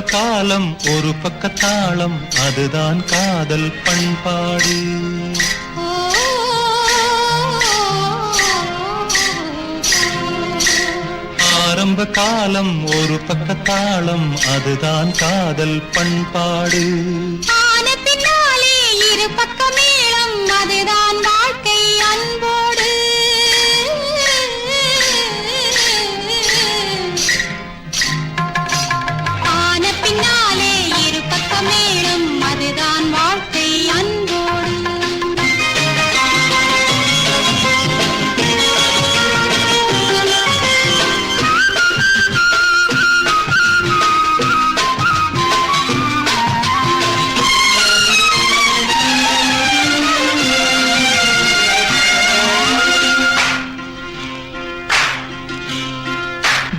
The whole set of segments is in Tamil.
காலம் ஒரு பக்கத்தாளம் அதுதான் காதல் பண்பாடு. ஆரம்ப காலம் ஒரு பக்கத்தாளம் அதுதான் காதல் பண்பாடு. இரு பக்க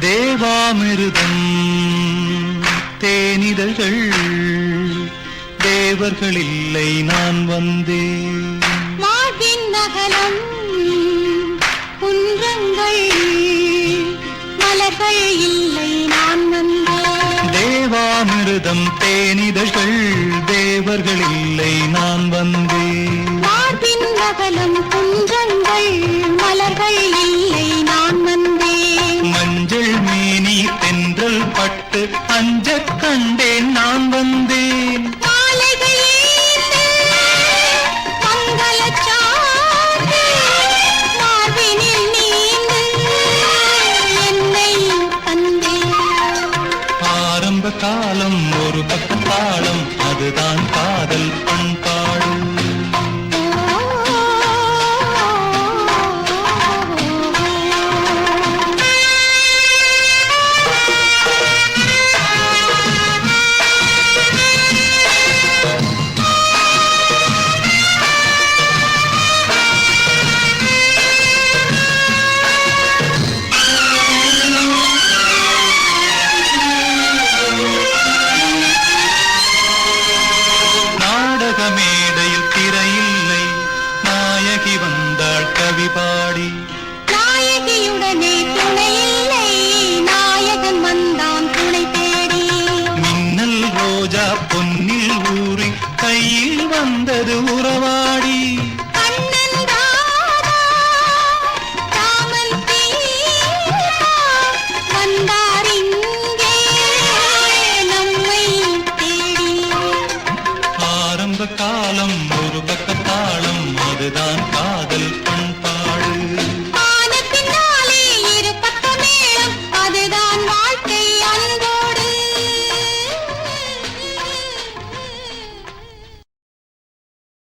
தேவாமிருதம். தேனிதழ்கள் தேவர்கள் இல்லை நான் வந்தேன். வாழ்வின் நகலம் குன்றங்கள் மலர்கள் இல்லை நான் வந்தேன். தேவாமிருதம் தேனிதழ்கள் பட்டு அஞ்சக் கண்டேன் நான் வந்தேன். காலம் ஒரு பக்கம் சாந்து அதுதான் நீந்து பாடி. நாயகியுடனே துணை இல்லை. நாயகன் வந்தான் துணை தேடி. மின்னல் ரோஜா பொன்னில் ஊறி கையில் வந்தது உறவாடி. காலம் ஒரு பக்கத்தாளம் அதுதான்